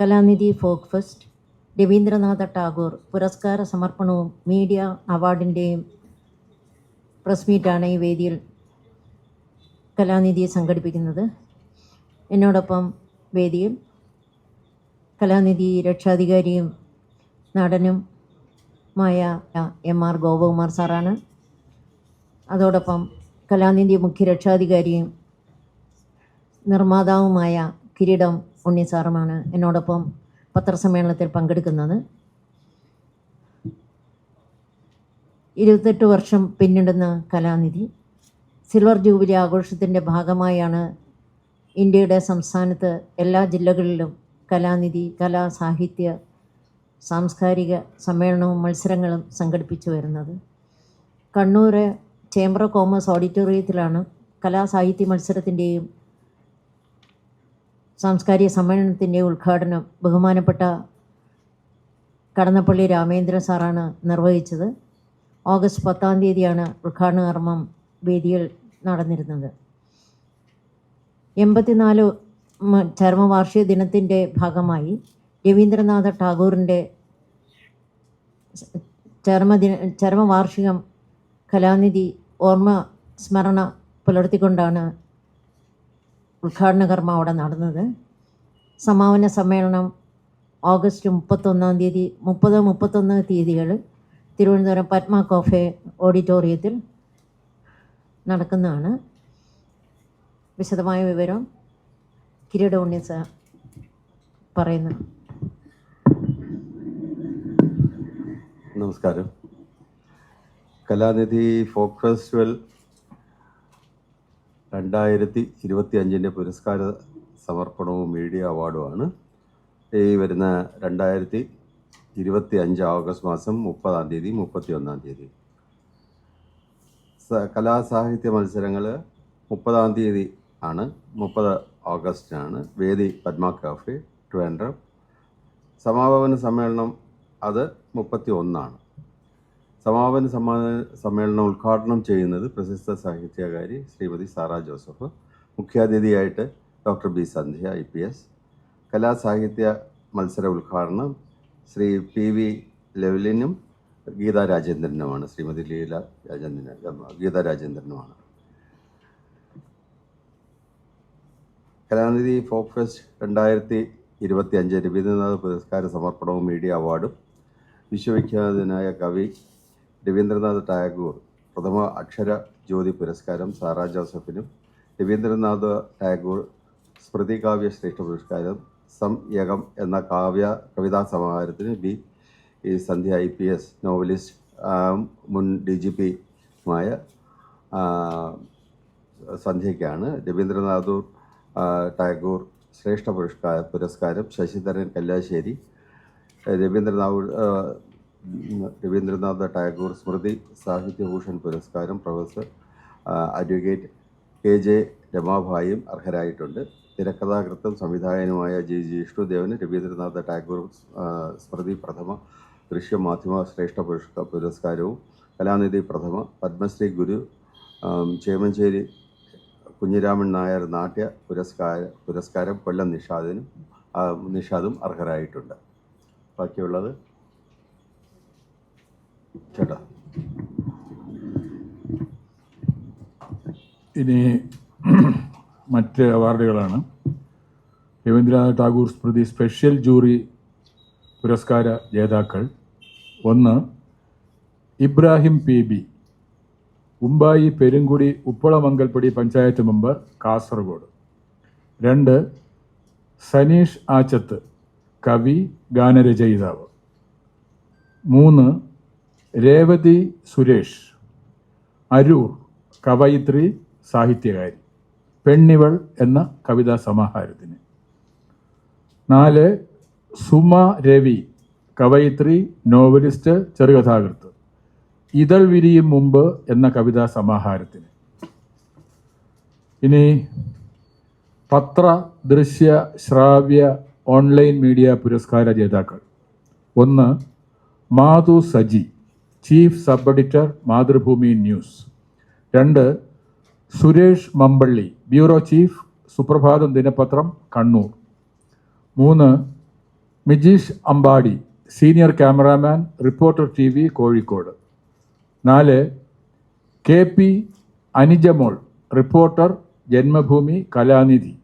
Kalanidhi folk fest Rabindranath Tagore പുരസ്കാര സമർപ്പണവും media അവാർഡിന്റെയും press മീറ്റാണ് ഈ വേദിയിൽ കലാനിധി സംഘടിപ്പിക്കുന്നത്. എന്നോടൊപ്പം വേദിയിൽ കലാനിധി രക്ഷാധികാരിയും നടനും മായ എം ആർ ഗോപകുമാർ സാറാണ്. അതോടൊപ്പം കലാനിധി മുഖ്യ രക്ഷാധികാരിയും നിർമ്മാതാവുമായ കിരീടം ഉണ്ണി സാറുമാണ് എന്നോടൊപ്പം പത്രസമ്മേളനത്തിൽ പങ്കെടുക്കുന്നത്. ഇരുപത്തെട്ട് വർഷം പിന്നിടുന്ന കലാനിധി. സിൽവർ ജൂബിലി ആഘോഷത്തിന്റെ ഭാഗമായാണ് ഇന്ത്യയുടെ സംസ്ഥാനത്ത് എല്ലാ ജില്ലകളിലും കലാനിധി കലാ സാഹിത്യ സാംസ്കാരിക സമ്മേളനവും മത്സരങ്ങളും സംഘടിപ്പിച്ചു വരുന്നത്. കണ്ണൂർ ചേംബർ ഓഫ് കോമേഴ്സ് ഓഡിറ്റോറിയത്തിലാണ് കലാസാഹിത്യ മത്സരത്തിന്റെയും സാംസ്കാരിക സമ്മേളനത്തിന്റെ ഉദ്ഘാടനം ബഹുമാനപ്പെട്ട കടന്നപ്പള്ളി രാമേന്ദ്ര സാറാണ് നിർവഹിച്ചത്. ഓഗസ്റ്റ് പത്താം തീയതിയാണ് ഉദ്ഘാടന കർമ്മം വേദിയിൽ നടന്നിരുന്നത്. എൺപത്തിനാല് ചരമവാർഷിക ദിനത്തിന്റെ ഭാഗമായി രവീന്ദ്രനാഥ ടാഗോറിന്റെ ചരമദിന ചരമവാർഷികം കലാനിധി ഓർമ്മ സ്മരണ പുലർത്തിക്കൊണ്ടാണ് ഉദ്ഘാടന കർമ്മം അവിടെ നടന്നത്. സമാപന സമ്മേളനം ഓഗസ്റ്റ് മുപ്പത്തൊന്നാം തീയതി മുപ്പത് മുപ്പത്തൊന്ന് തീയതികൾ തിരുവനന്തപുരം പത്മ കോഫെ ഓഡിറ്റോറിയത്തിൽ നടക്കുന്നതാണ്. വിശദമായ വിവരം കിരീട ഉണ്ണി സാർ പറയുന്നു. നമസ്കാരം. കലാനിധി ഫോക്ക് ഫെസ്റ്റിവൽ രണ്ടായിരത്തി ഇരുപത്തി അഞ്ചിന്റെ പുരസ്കാര സമർപ്പണവും മീഡിയ അവാർഡുമാണ് ഈ വരുന്ന രണ്ടായിരത്തി ഇരുപത്തി അഞ്ച് ഓഗസ്റ്റ് മാസം മുപ്പതാം തീയതി മുപ്പത്തി ഒന്നാം തീയതി കലാസാഹിത്യ മത്സരങ്ങൾ മുപ്പതാം തീയതി ആണ്. മുപ്പത് ഓഗസ്റ്റിനാണ് വേദി പത്മ കാഫി ട്രിവാൻഡ്രം. സമാപന സമ്മേളനം അത് മുപ്പത്തി ഒന്നാണ് സമാപന സമ്മാന സമ്മേളനം ഉദ്ഘാടനം ചെയ്യുന്നത് പ്രശസ്ത സാഹിത്യകാരി Shrimati Sara Joseph മുഖ്യാതിഥിയായിട്ട് doctor B Sandhya I P S കലാസാഹിത്യ മത്സര ഉദ്ഘാടനം ശ്രീ പി വി ലെവലിനും ഗീതാ രാജേന്ദ്രനുമാണ് ശ്രീമതി ലീല രാജേന്ദ്രൻ ഗീതാ രാജേന്ദ്രനുമാണ്. കലാനിധി ഫോക്ക് ഫെസ്റ്റ് രണ്ടായിരത്തി ഇരുപത്തി അഞ്ച് രവീന്ദ്രനാഥ് പുരസ്കാര സമർപ്പണവും മീഡിയ അവാർഡും വിശ്വവിഖ്യാതനായ കവി രവീന്ദ്രനാഥ് ടാഗോർ പ്രഥമ അക്ഷര ജ്യോതി പുരസ്കാരം സാറാ ജോസഫിനും രവീന്ദ്രനാഥ് ടാഗോർ സ്മൃതി കാവ്യ ശ്രേഷ്ഠ പുരസ്കാരം സം യകം എന്ന കാവ്യ കവിതാ സമാഹാരത്തിന് ബി. ഈ Sandhya I. P. S. Novelist മുൻ ഡി. ജി. പിയുമായ സന്ധ്യയ്ക്കാണ് രവീന്ദ്രനാഥൂർ ടാഗോർ ശ്രേഷ്ഠ പുരസ്കാര പുരസ്കാരം ശശിധരൻ കല്ലാശ്ശേരി രവീന്ദ്രനാഥ് രവീന്ദ്രനാഥ ടാഗോർ സ്മൃതി സാഹിത്യഭൂഷൺ പുരസ്കാരം പ്രൊഫസർ അഡ്വക്കേറ്റ് കെ ജെ രമാഭായും അർഹരായിട്ടുണ്ട്. തിരക്കഥാകൃത്തും സംവിധായകനുമായ ജി ജിഷ്ണുദേവന് രവീന്ദ്രനാഥ ടാഗോർ സ്മൃതി പ്രഥമ ദൃശ്യമാധ്യമ ശ്രേഷ്ഠ പുരസ്ക പുരസ്കാരവും കലാനിധി പ്രഥമ പത്മശ്രീ ഗുരു ചേമഞ്ചേരി കുഞ്ഞിരാമൻ നായർ നാട്യ പുരസ്കാര പുരസ്കാരം കൊല്ലം നിഷാദിനും നിഷാദും അർഹരായിട്ടുണ്ട്. ബാക്കിയുള്ളത് ചേട്ടാ. ഇനി മറ്റ് അവാർഡുകളാണ്. രവീന്ദ്രനാഥ് ടാഗോർ സ്മൃതി സ്പെഷ്യൽ ജൂറി പുരസ്കാര ജേതാക്കൾ. ഒന്ന് ഇബ്രാഹിം പി ബി ഉമ്പായി പെരുങ്കുടി ഉപ്പളമംഗൽപ്പടി പഞ്ചായത്ത് മെമ്പർ കാസർഗോഡ്. രണ്ട് സനീഷ് ആച്ചത്ത് കവി ഗാനരചയിതാവ്. മൂന്ന് രേവതി സുരേഷ് അരൂർ കവയിത്രി സാഹിത്യകാരി പെണ്ണിവൾ എന്ന കവിതാ സമാഹാരത്തിന്. നാല് സുമ രവി കവയിത്രി നോവലിസ്റ്റ് ചെറുകഥാകൃത്ത് ഇതൾ വിരിയും മുമ്പ് എന്ന കവിതാ സമാഹാരത്തിന്. ഇനി പത്ര ദൃശ്യ ശ്രാവ്യ ഓൺലൈൻ മീഡിയ പുരസ്കാര ജേതാക്കൾ. ഒന്ന് Madhu Saji chief sub editor Mathrubhumi news. രണ്ട് സുരേഷ് മമ്പള്ളി ബ്യൂറോ ചീഫ് സുപ്രഭാതം ദിനപത്രം കണ്ണൂർ. മൂന്ന് Mijeesh Ambadi senior cameraman reporter T V Kozhikode. നാല് K P Anijamol reporter Janmabhumi Kalanidhi.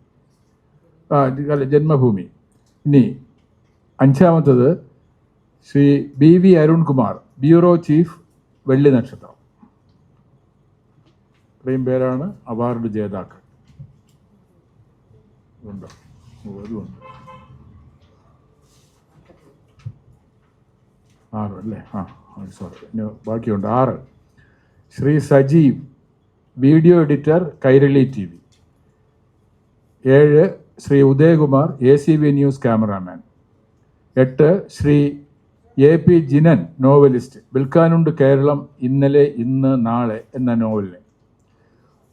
Janmabhumi. ഇനി അഞ്ചാമത്തത് Shri B V Arunkumar bureau chief Velli Nakshatram. ഇത്രയും പേരാണ് award ജേതാക്കൾ. ആറ് അല്ലേ? ആ സോറി ബാക്കിയുണ്ട്. ആറ്. Shri Sajeev video editor Kairali T V. ഏഴ് Shri Udayakumar A C V news cameraman. എട്ട് Shri A P Jinan novelist വിൽക്കാനുണ്ട് Keralam ഇന്നലെ ഇന്ന് നാളെ എന്ന നോവലിന്.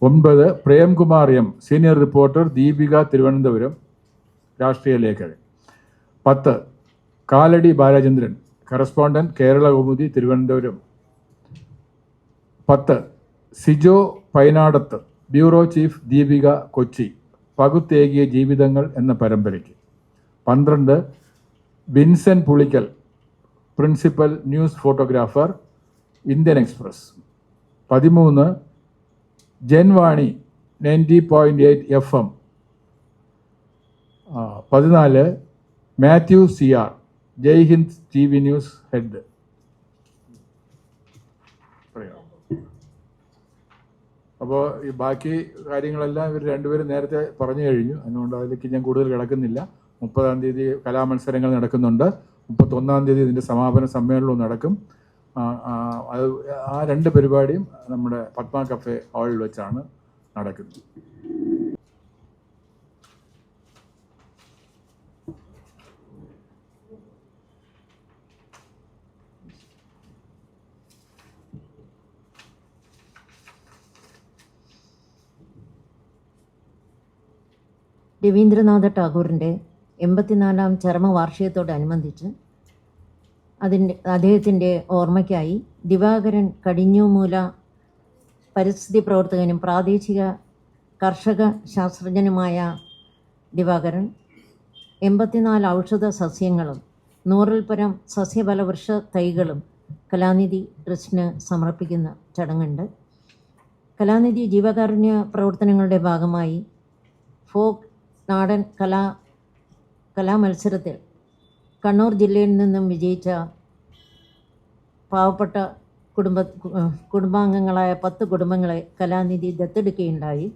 ഒൻപത് Premkumar M senior reporter Deepika Thiruvananthapuram രാഷ്ട്രീയ ലേഖകൻ. പത്ത് കാലടി ബാലചന്ദ്രൻ കറസ്പോണ്ടന്റ് കേരള കൗമുദി തിരുവനന്തപുരം. പത്ത് സിജോ പൈനാടത്ത് ബ്യൂറോ ചീഫ് ദീപിക കൊച്ചി പകുത്തേകിയ ജീവിതങ്ങൾ എന്ന പരമ്പരയ്ക്ക്. പന്ത്രണ്ട് Vinson Pulickal principal news photographer Indian Express. പതിമൂന്ന് Janvani ninety point eight F M. പതിനാല് Mathew C R Jai Hind T V news head. അപ്പോൾ ഈ ബാക്കി കാര്യങ്ങളെല്ലാം ഇവർ രണ്ടുപേരും നേരത്തെ പറഞ്ഞു കഴിഞ്ഞു. അതുകൊണ്ട് അതിലേക്ക് ഞാൻ കൂടുതൽ കിടക്കുന്നില്ല. മുപ്പതാം തീയതി കലാമത്സരങ്ങൾ നടക്കുന്നുണ്ട്. മുപ്പത്തൊന്നാം തീയതി ഇതിന്റെ സമാപന സമ്മേളനവും നടക്കും. അത് ആ രണ്ട് പരിപാടിയും നമ്മുടെ പത്മ കഫേ ഹാളിൽ വെച്ചാണ് നടക്കുന്നത്. രവീന്ദ്രനാഥ ടാഗോറിന്റെ എൺപത്തിനാലാം ചരമവാർഷികത്തോടനുബന്ധിച്ച് അതിന്റെ അദ്ദേഹത്തിന്റെ ഓർമ്മയ്ക്കായി ദിവാകരൻ കടിഞ്ഞൂമൂല പരിസ്ഥിതി പ്രവർത്തകനും പ്രാദേശിക കർഷക ശാസ്ത്രജ്ഞനുമായ ദിവാകരൻ എൺപത്തിനാല് ഔഷധ സസ്യങ്ങളും നൂറിൽ പരം സസ്യഫലവൃക്ഷ തൈകളും കലാനിധി ട്രസ്റ്റിന് സമർപ്പിക്കുന്ന ചടങ്ങുണ്ട്. കലാനിധി ജീവകാരുണ്യ പ്രവർത്തനങ്ങളുടെ ഭാഗമായി ഫോക്ക് നാടൻ കലാ കലാമത്സരത്തിൽ കണ്ണൂർ ജില്ലയിൽ നിന്നും വിജയിച്ച പാവപ്പെട്ട കുടുംബ കുടുംബാംഗങ്ങളായ പത്ത് കുടുംബങ്ങളെ കലാനിധി ദത്തെടുക്കുകയുണ്ടായി.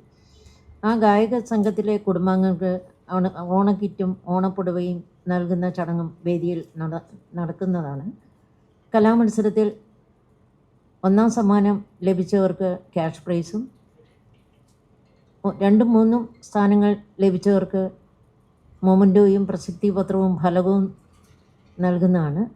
ആ ഗായക സംഘത്തിലെ കുടുംബാംഗങ്ങൾക്ക് ഓണ ഓണക്കിറ്റും ഓണപ്പുടവയും നൽകുന്ന ചടങ്ങും വേദിയിൽ നട നടക്കുന്നതാണ്. കലാമത്സരത്തിൽ ഒന്നാം സമ്മാനം ലഭിച്ചവർക്ക് ക്യാഷ് പ്രൈസും രണ്ടും മൂന്നും സ്ഥാനങ്ങൾ ലഭിച്ചവർക്ക് മൊമന്റോയും പ്രശസ്തി പത്രവും ഫലകവും നൽകുന്നതാണ്.